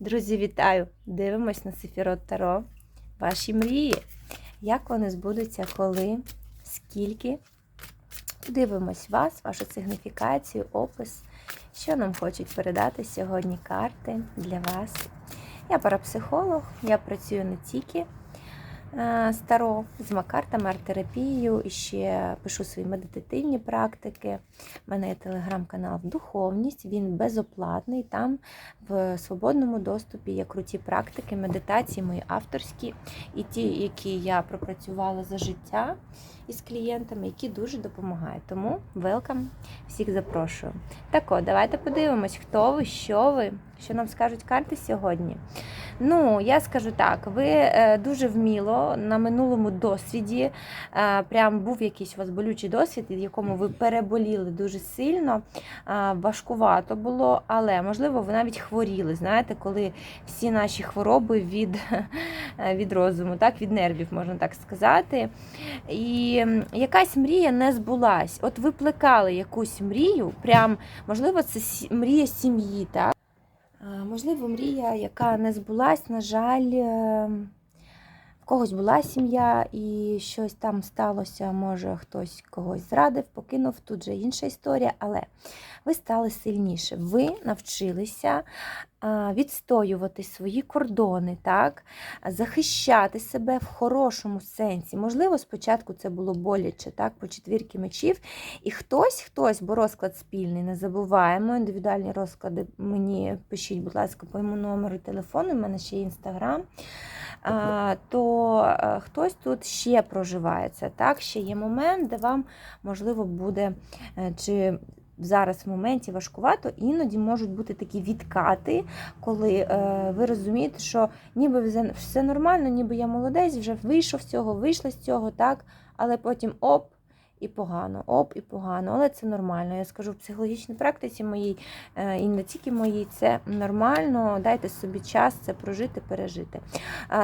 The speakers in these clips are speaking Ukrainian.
Друзі, вітаю! Дивимось на Сефірот Таро. Ваші мрії. Як вони збудуться, коли, скільки. Дивимось вас, вашу сигніфікацію, опис, що нам хочуть передати сьогодні карти для вас. Я парапсихолог, я працюю не тільки е, з з макартами, арт-терапією, і ще пишу свої медитативні практики. У мене є телеграм-канал Духовність, він безоплатний. Там в свободному доступі є круті практики, медитації мої авторські, і ті, які я пропрацювала за життя із клієнтами, які дуже допомагають. Тому велкам, всіх запрошую. Так от, давайте подивимось, хто ви, що ви, що нам скажуть карти сьогодні. Ну, я скажу так, ви е, дуже вміло на минулому досвіді, е, прям був якийсь у вас болючий досвід, в якому ви переболіли дуже сильно, важкувато було, але можливо ви навіть хворіли. Знаєте, коли всі наші хвороби від, від розуму, так, від нервів, можна так сказати. І якась мрія не збулась. От ви плекали якусь мрію, прям, можливо, це мрія сім'ї, так? Можливо, мрія, яка не збулась, на жаль, е, в когось була сім'я і щось там сталося, може хтось когось зрадив, покинув, тут же інша історія, але ви стали сильніше. Ви навчилися відстоювати свої кордони, так? захищати себе в хорошому сенсі. Можливо, спочатку це було боляче, так, по четвірки мечів. І хтось, хтось, бо розклад спільний, не забуваємо. Індивідуальні розклади мені пишіть, будь ласка, по моєму номеру телефону, у мене ще інстаграм. То е, хтось тут ще проживається. Так, ще є момент, де вам можливо буде е, чи зараз в моменті важкувато, іноді можуть бути такі відкати, коли е, ви розумієте, що ніби все- нормально, ніби я молодець, вже вийшов з цього, вийшла з цього, так, але потім оп. І погано, оп, і погано, але це нормально. Я скажу в психологічній практиці моїй, е, і не тільки моїй, це нормально. Дайте собі час це прожити, пережити.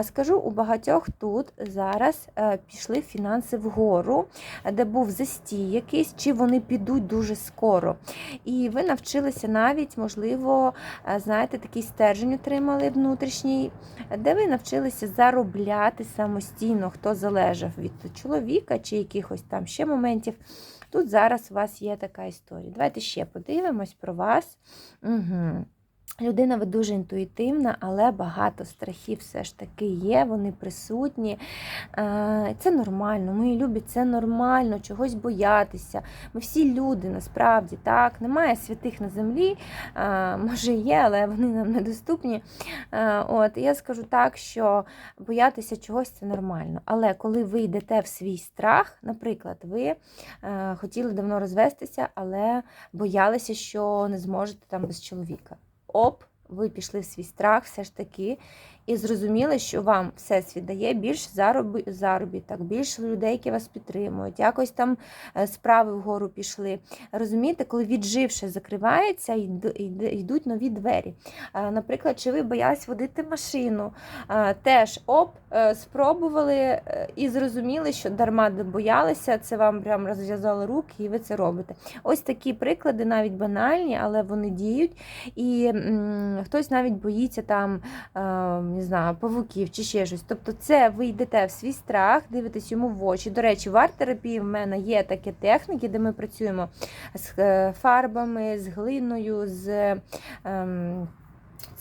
Скажу, у багатьох тут зараз е, пішли фінанси вгору, де був застій якийсь, чи вони підуть дуже скоро. І ви навчилися навіть, можливо, е, знаєте, такий стержень отримали внутрішній, де ви навчилися заробляти самостійно, хто залежав від чоловіка чи якихось там ще моментів. Тут зараз у вас є така історія. Давайте ще подивимось про вас. Угу. Людина ви дуже інтуїтивна, але багато страхів все ж таки є, вони присутні. Е, Це нормально, мої любі, це нормально, чогось боятися. Ми всі люди насправді так. Немає святих на землі, е, може є, але вони нам недоступні. Е, От я скажу так, що боятися чогось це нормально. Але коли ви йдете в свій страх, наприклад, ви хотіли давно розвестися, але боялися, що не зможете там без чоловіка оп, ви пішли в свій страх все ж таки, і зрозуміли, що вам всесвіт дає більш заробіток, більше людей, які вас підтримують, якось там е, справи вгору пішли. Розумієте, коли відживше закривається, йду- йдуть нові двері. Е, Наприклад, чи ви боялись водити машину, е, теж оп, спробували і зрозуміли, що дарма де боялися, це вам прям розв'язали руки, і ви це робите. Ось такі приклади, навіть банальні, але вони діють. І м, хтось навіть боїться там, е, не знаю, павуків чи ще щось. Тобто, це ви йдете в свій страх, дивитесь йому в очі. До речі, в арт-терапії в мене є такі техніки, де ми працюємо з е, фарбами, з глиною, з. ем,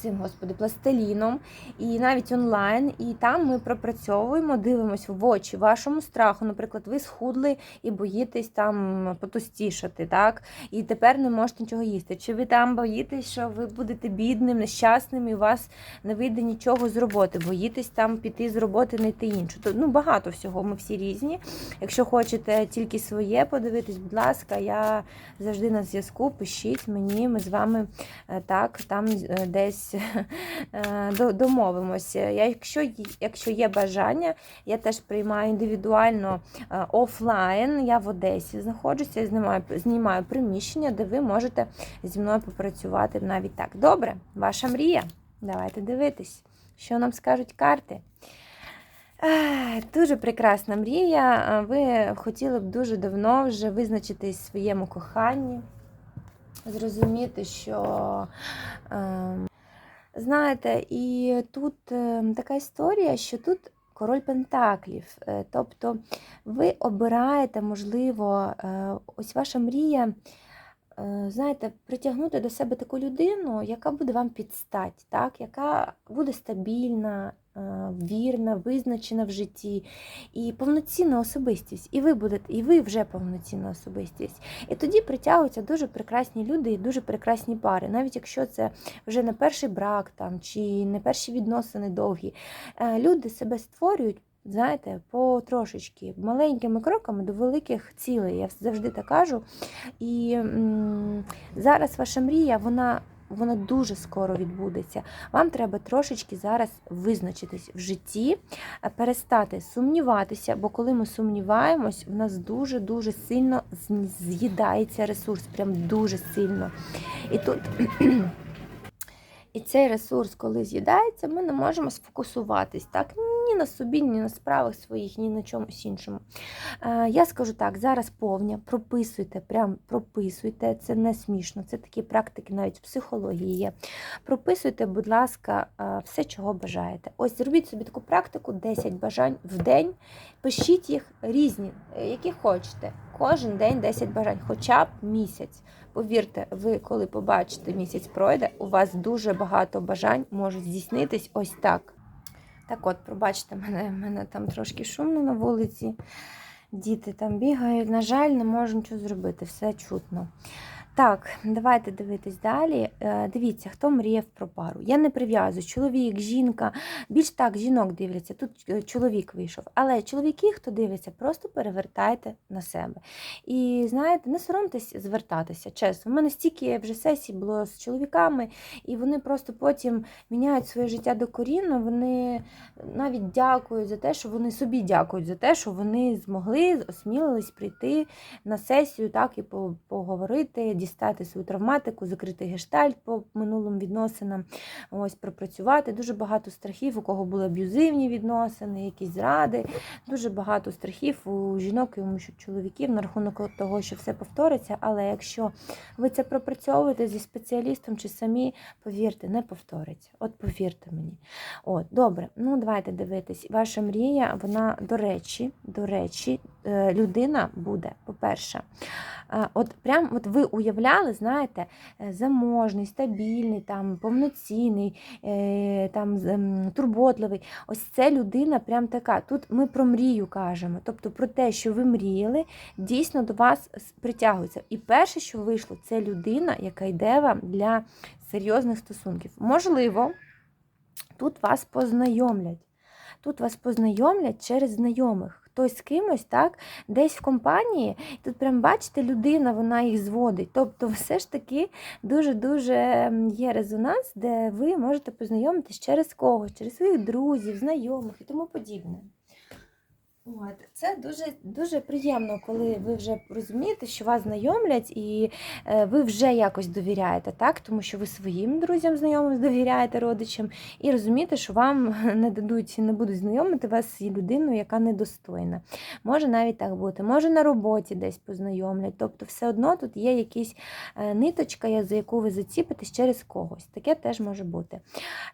Цим, господи, пластиліном і навіть онлайн, і там ми пропрацьовуємо, дивимося в очі вашому страху. Наприклад, ви схудли і боїтесь там потостішати, так? І тепер не можете нічого їсти. Чи ви там боїтесь, що ви будете бідним, нещасним, і у вас не вийде нічого з роботи, боїтесь там піти з роботи, знайти іншу. То, ну, багато всього, ми всі різні. Якщо хочете тільки своє подивитись, будь ласка, я завжди на зв'язку, пишіть мені, ми з вами е, так, там е, десь е, до- домовимося. Якщо, якщо є бажання, я теж приймаю індивідуально е, офлайн. Я в Одесі знаходжуся, знімаю, знімаю приміщення, де ви можете зі мною попрацювати навіть так. Добре, ваша мрія. Давайте дивитись, що нам скажуть карти. Дуже прекрасна мрія. Е, Ви хотіли б дуже давно вже визначитись в своєму коханні, зрозуміти, що ем, Знаєте, і тут е, така історія, що тут король Пентаклів. Е, Тобто ви обираєте, можливо, е, ось ваша мрія. Е, Знаєте, притягнути до себе таку людину, яка буде вам підстать, так? яка буде стабільна, е, вірна, визначена в житті, і повноцінна особистість. І ви будете, і ви вже повноцінна особистість. І тоді притягуються дуже прекрасні люди і дуже прекрасні пари, навіть якщо це вже не перший брак там чи не перші відносини довгі. Е, Люди себе створюють. Знаєте, потрошечки, маленькими кроками до великих цілей. Я завжди так кажу. І зараз ваша мрія, вона, вона дуже скоро відбудеться. Вам треба трошечки зараз визначитись в житті, е, перестати сумніватися, бо коли ми сумніваємось, в нас дуже-дуже сильно з'їдається ресурс, прям дуже сильно. І тут. І цей ресурс, коли з'їдається, ми не можемо сфокусуватись так ні на собі, ні на справах своїх, ні на чомусь іншому. Е, Я скажу так: зараз повня, прописуйте, прям прописуйте. Це не смішно, це такі практики навіть в психології є. Прописуйте, будь ласка, е, все, чого бажаєте. Ось зробіть собі таку практику: 10 бажань в день. Пишіть їх різні, е, які хочете. Кожен день 10 бажань, хоча б місяць. Повірте, ви коли побачите місяць пройде, у вас дуже багато бажань можуть здійснитись ось так. Так от, пробачте мене, мене там трошки шумно на вулиці. Діти там бігають. На жаль, не можу нічого зробити, все чутно. Так, давайте дивитись далі. Е, Дивіться, хто мріяв про пару. Я не прив'язую чоловік, жінка. Більш так, жінок дивляться. Тут е, чоловік вийшов. Але чоловіки, хто дивиться, просто перевертайте на себе. І знаєте, не соромтесь звертатися. Чесно, у мене стільки вже сесій було з чоловіками, і вони просто потім міняють своє життя докорінно. Вони навіть дякують за те, що вони собі дякують за те, що вони змогли осмілились прийти на сесію, так і поговорити, дістати свою травматику, закрити гештальт по минулим відносинам, ось пропрацювати. Дуже багато страхів, у кого були аб'юзивні відносини, якісь зради. Дуже багато страхів у жінок і у чоловіків на рахунок того, що все повториться. Але якщо ви це пропрацьовуєте зі спеціалістом чи самі, повірте, не повториться. От повірте мені. От, добре, ну давайте дивитись. Ваша мрія, вона до речі, до речі, е, людина буде, по-перше, е, от прям от ви уявляли, знаєте, е, заможний, стабільний, там, повноцінний, е, там, турботливий. Ось це людина прям така. Тут ми про мрію кажемо, тобто про те, що ви мріяли, дійсно до вас притягується. І перше, що вийшло, це людина, яка йде вам для серйозних стосунків. Можливо, тут вас познайомлять. Тут вас познайомлять через знайомих. Хтось з кимось, так, десь в компанії, тут прям бачите, людина, вона їх зводить. Тобто, все ж таки дуже-дуже є резонанс, де ви можете познайомитись через когось, через своїх друзів, знайомих і тому подібне. От, це дуже дуже приємно, коли ви вже розумієте, що вас знайомлять, і е, ви вже якось довіряєте, так? Тому що ви своїм друзям знайомим довіряєте родичам, і розумієте, що вам не дадуть, не будуть знайомити вас з людиною, яка недостойна. Може навіть так бути, може на роботі десь познайомлять. Тобто, все одно тут є якась е, ниточка, за яку ви заціпитесь через когось. Таке теж може бути.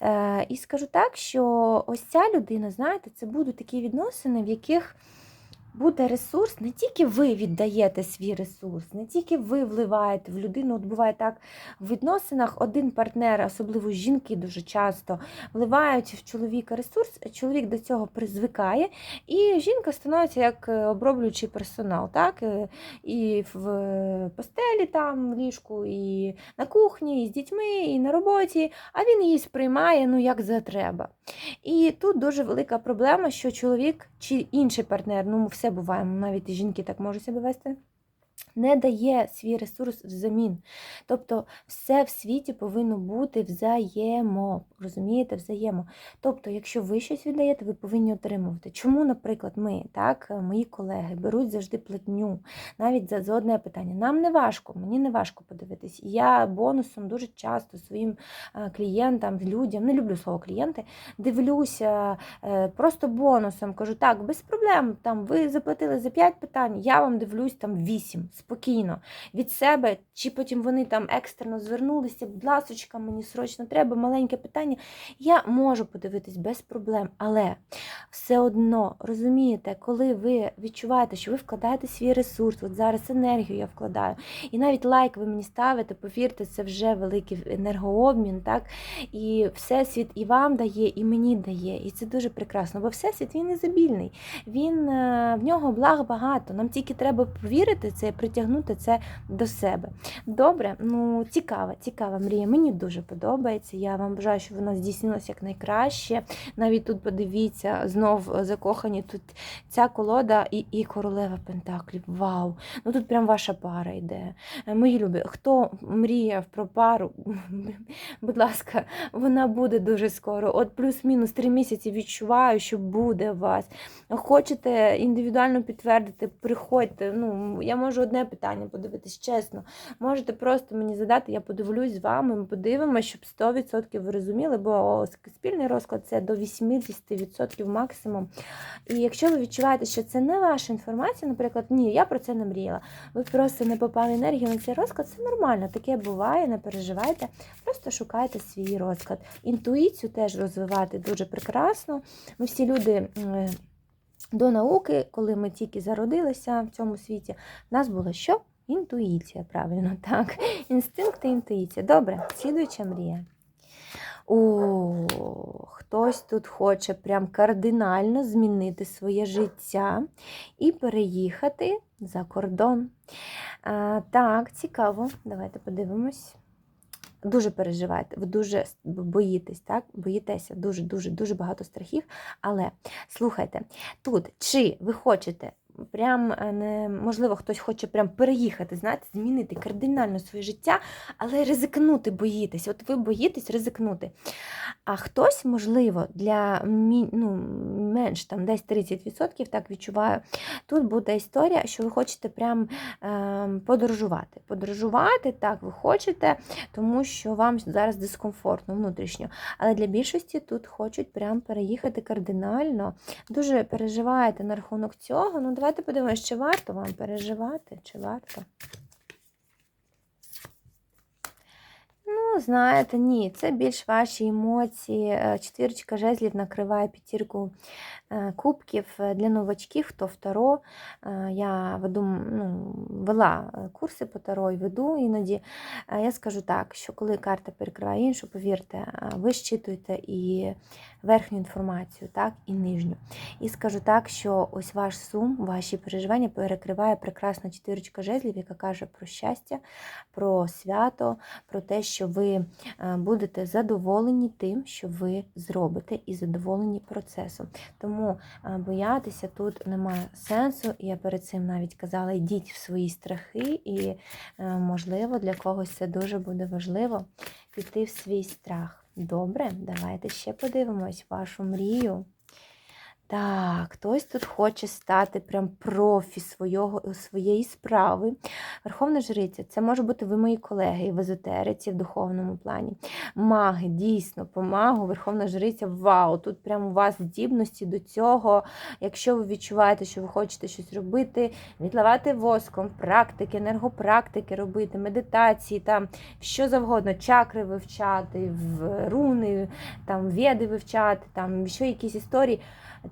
Е, І скажу так, що ось ця людина, знаєте, це будуть такі відносини, в яких них буде ресурс, не тільки ви віддаєте свій ресурс, не тільки ви вливаєте в людину. От буває так, в відносинах один партнер, особливо жінки дуже часто, вливають в чоловіка ресурс, чоловік до цього призвикає, і жінка становиться як е, оброблюючий персонал. так? Е, І в постелі, там, в ліжку, і на кухні, і з дітьми, і на роботі, а він її сприймає ну, як за треба. І тут дуже велика проблема, що чоловік чи інший партнер, ну все буває, навіть жінки так можуть себе вести. Не дає свій ресурс взамін. Тобто все в світі повинно бути взаємо. Розумієте, взаємо. Тобто, якщо ви щось віддаєте, ви повинні отримувати. Чому, наприклад, ми, так, мої колеги, беруть завжди платню, навіть за, за одне питання. Нам не важко, мені не важко подивитись. Я бонусом дуже часто своїм е, клієнтам, людям, не люблю слово клієнти, дивлюся е, просто бонусом, кажу, так, без проблем, там ви заплатили за 5 питань, я вам дивлюсь там 8. Спокійно від себе, чи потім вони там екстрено звернулися, будь ласочка, мені срочно треба, маленьке питання. Я можу подивитись без проблем, але все одно розумієте, коли ви відчуваєте, що ви вкладаєте свій ресурс, от зараз енергію я вкладаю, і навіть лайк ви мені ставите, повірте, це вже великий енергообмін, так? І всесвіт і вам дає, і мені дає. І це дуже прекрасно, бо всесвіт він незабільний. Він е, в нього благ багато. Нам тільки треба повірити це, притягнути це до себе. Добре, ну цікава, цікава мрія. Мені дуже подобається. Я вам бажаю, щоб вона здійснилася якнайкраще. Навіть тут подивіться, знов закохані тут ця колода і, і королева Пентаклів. Вау! Ну тут прям ваша пара йде. Е, Мої любі, хто мріяв про пару, будь ласка, вона буде дуже скоро. От плюс-мінус три місяці відчуваю, що буде у вас. Хочете індивідуально підтвердити, приходьте. Ну, я можу одне питання подивитись, чесно. Можете просто мені задати, я подивлюсь з вами, ми подивимося, щоб 100% ви розуміли, бо спільний розклад це до 80% максимум. І якщо ви відчуваєте, що це не ваша інформація, наприклад, ні, я про це не мріяла. Ви просто не попали енергію на цей розклад, це нормально, таке буває, не переживайте. Просто шукайте свій розклад. Інтуїцію теж розвивати дуже прекрасно. Ми всі люди. До науки, коли ми тільки зародилися в цьому світі, в нас було що? Інтуїція, правильно, так. Інстинкт і інтуїція. Добре, слідуюча мрія. О, хтось тут хоче прям кардинально змінити своє життя і переїхати за кордон. А, так, цікаво. Давайте подивимось. Дуже переживаєте, ви дуже боїтесь, так? Боїтеся дуже-дуже дуже багато страхів. Але слухайте, тут чи ви хочете. Прям е, не можливо, хтось хоче прям переїхати, знаєте, змінити кардинально своє життя, але ризикнути боїтесь. От ви боїтесь ризикнути. А хтось, можливо, для ну, менш там десь 30%, так відчуваю, тут буде історія, що ви хочете прям ем, подорожувати. Подорожувати, так, ви хочете, тому що вам зараз дискомфортно внутрішньо. Але для більшості тут хочуть прям переїхати кардинально. Дуже переживаєте на рахунок цього. Ну, давайте подивимося, чи варто вам переживати, чи варто. Ну, знаєте, ні, це більш ваші емоції. Е, Четвірочка жезлів накриває п'ятірку е, кубків е, для новачків, хто в Таро. Я веду, ну, вела курси по Таро і веду іноді. Я скажу так, що коли карта перекриває іншу, повірте, ви щитуєте і верхню інформацію, так, і нижню. І скажу так, що ось ваш сум, ваші переживання перекриває прекрасна четвірочка жезлів, яка каже про щастя, про свято, про те, що ви е, будете задоволені тим, що ви зробите, і задоволені процесом. Тому е, боятися тут немає сенсу. Я перед цим навіть казала, йдіть в свої страхи, і, е, можливо, для когось це дуже буде важливо піти в свій страх. Добре, давайте ще подивимось вашу мрію. Так, хтось тут хоче стати прям профі свого, своєї справи. Верховна жриця, це може бути ви мої колеги в езотериці в духовному плані. Маги, дійсно, по магу, Верховна жриця, вау! Тут прямо у вас здібності до цього. Якщо ви відчуваєте, що ви хочете щось робити, відливати воском, практики, енергопрактики робити, медитації, там що завгодно, чакри вивчати, руни, там веди вивчати, там ще якісь історії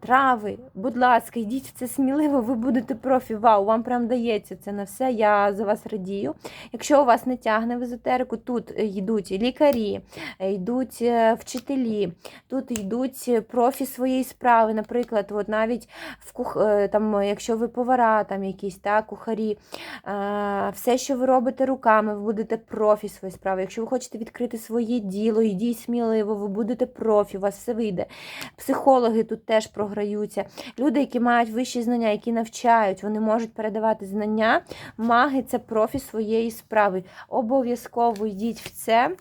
трави, будь ласка, йдіть це сміливо, ви будете профі. Вау, вам прям дається це на все. Я за вас радію. Якщо у вас не тягне в езотерику, тут йдуть лікарі, йдуть е, вчителі, тут йдуть профі своєї справи. Наприклад, от навіть в кух... е, там, якщо ви повара, там якісь так, кухарі, е, все, що ви робите руками, ви будете профі своєї справи. Якщо ви хочете відкрити своє діло, йдіть сміливо, ви будете профі, у вас все вийде. Психологи тут теж програються. Люди, які мають вищі знання, які навчають, вони можуть передавати знання. Маги це профі своєї справи. Обов'язково йдіть в це.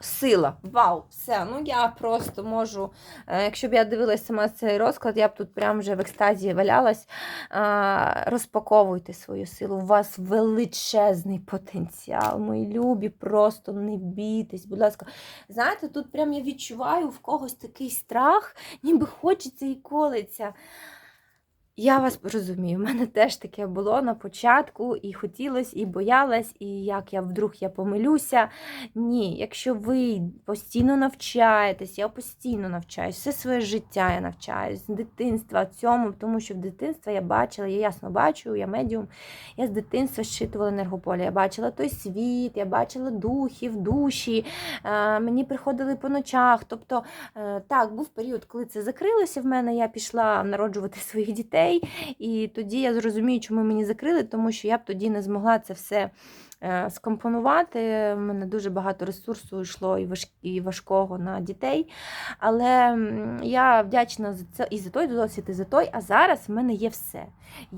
Сила. Вау, все. Ну я просто можу. е, Якщо б я дивилася сама цей розклад, я б тут прям вже в екстазі валялась. Розпаковуйте свою силу. У вас величезний потенціал. Мої любі, просто не бійтесь, будь ласка. Знаєте, тут прям я відчуваю в когось такий страх, ніби хочеться і колиться. Я вас розумію, в мене теж таке було на початку, і хотілося, і боялась, і як я вдруг я помилюся. Ні, якщо ви постійно навчаєтесь, я постійно навчаюсь, все своє життя я навчаюсь, з дитинства цьому, тому що в дитинстві я бачила, я ясно бачу, я медіум, я з дитинства щитувала енергополя. Я бачила той світ, я бачила духів, душі, е, мені приходили по ночах. Тобто, е, так, був період, коли це закрилося в мене, я пішла народжувати своїх дітей. І тоді я зрозумію, чому мені закрили, тому що я б тоді не змогла це все скомпонувати. У мене дуже багато ресурсу йшло і важ- і важкого на дітей. Але я вдячна за це і за той досвід, і за той. А зараз в мене є все.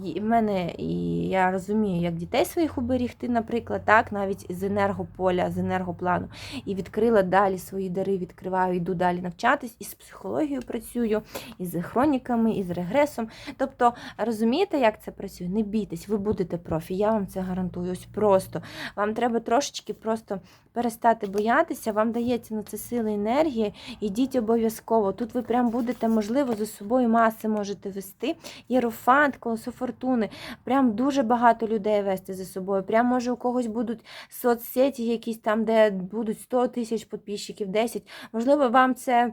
І в мене і я розумію, як дітей своїх уберігти, наприклад, так, навіть з енергополя, з енергоплану. І відкрила далі свої дари, відкриваю, йду далі навчатись, і з психологією працюю, і з хроніками, і з регресом. Тобто, розумієте, як це працює? Не бійтесь, ви будете профі, я вам це гарантую. Ось просто. Вам треба трошечки просто перестати боятися, вам дається на це сили енергії, ідіть обов'язково. Тут ви прям будете, можливо, за собою маси можете вести. Єрофант, колесо фортуни. Прям дуже багато людей вести за собою. Прям може у когось будуть соцсеті якісь там, де будуть 100 тисяч підписчиків, 10. Можливо, вам це.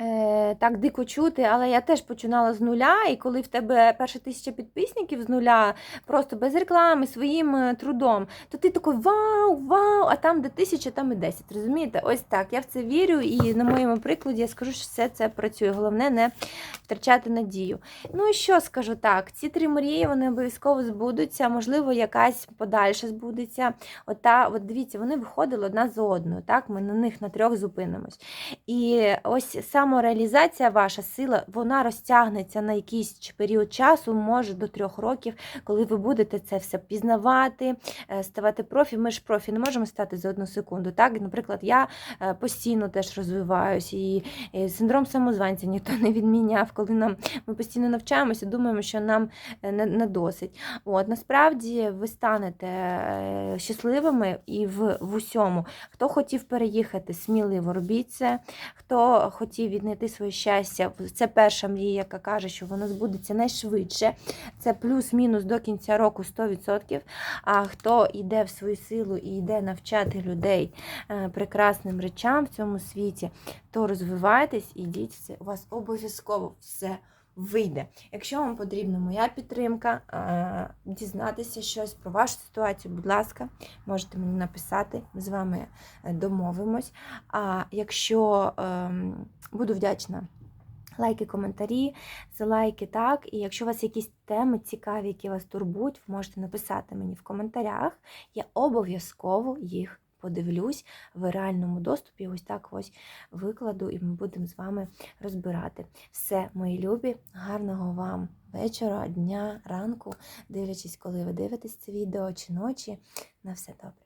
Е, так дико чути, але я теж починала з нуля, і коли в тебе перша тисяча підписників з нуля, просто без реклами, своїм е, трудом, то ти такий вау, вау, а там де тисяча, там і десять. Розумієте? Ось так. Я в це вірю, і на моєму прикладі я скажу, що все це працює. Головне не втрачати надію. Ну і що скажу так? Ці три мрії вони обов'язково збудуться, можливо, якась подальша збудеться. Ота, от дивіться, вони виходили одна за одною. Так, ми на них на трьох зупинимось. І ось самореалізація, ваша сила, вона розтягнеться на якийсь період часу, може до трьох років, коли ви будете це все пізнавати, е, ставати профі. Ми ж профі не можемо стати за одну секунду. Так, наприклад, я е, постійно теж розвиваюсь, і синдром самозванця ніхто не відміняв, коли нам ми постійно навчаємося, думаємо, що нам е, не, досить. От насправді ви станете щасливими і в, в усьому. Хто хотів переїхати, сміливо робіть це. Хто хотів віднайти своє щастя, це перша мрія, яка каже, що воно збудеться найшвидше. Це плюс-мінус до кінця року 100%. А хто йде в свою силу і йде навчати людей е, прекрасним речам в цьому світі, то розвивайтесь, ідіть все. У вас обов'язково все вийде. Якщо вам потрібна моя підтримка, е, дізнатися щось про вашу ситуацію, будь ласка, можете мені написати, ми з вами е, домовимось. А якщо ем, буду вдячна. Лайки, коментарі, за лайки, так. І якщо у вас якісь теми цікаві, які вас турбують, ви можете написати мені в коментарях. Я обов'язково їх подивлюсь в реальному доступі. Ось так ось викладу, і ми будемо з вами розбирати. Все, мої любі, гарного вам вечора, дня, ранку, дивлячись, коли ви дивитесь це відео чи ночі. На все добре.